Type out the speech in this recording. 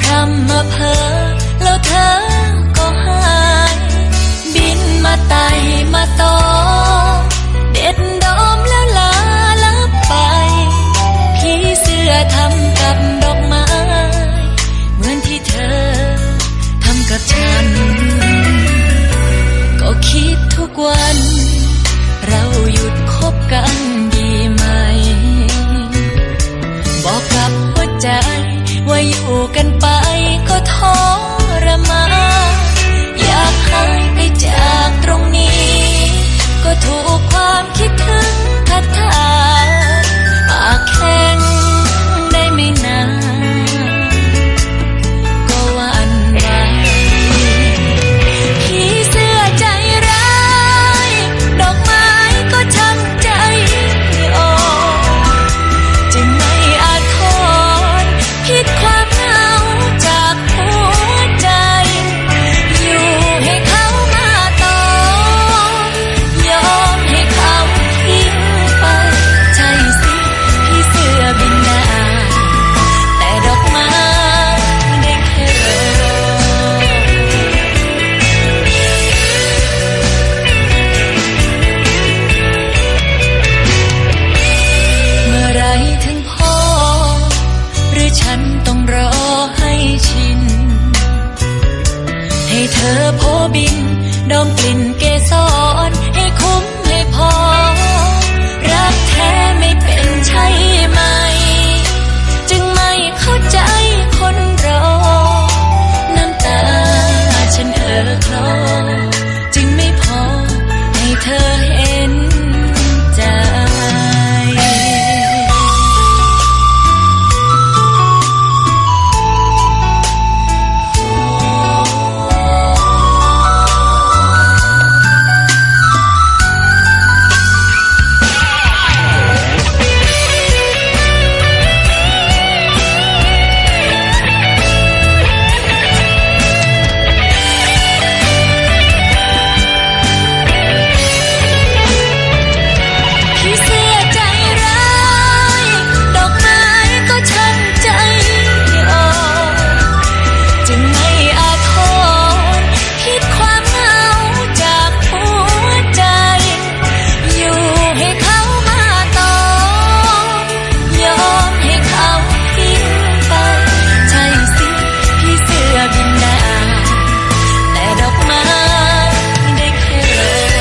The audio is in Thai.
พรำมาเพอแล้วเธอก็หาย บินมาไต่มาตอเด็ดดอมแล้วลาลับไป พี่เสื้อทำกับดอกไม้ เหมือนที่เธอทำกับฉัน ก็คิดทุกวัน เราหยุดคบกัน ความคิดถึง เธอโพบิน ดมกลิ่นเกสร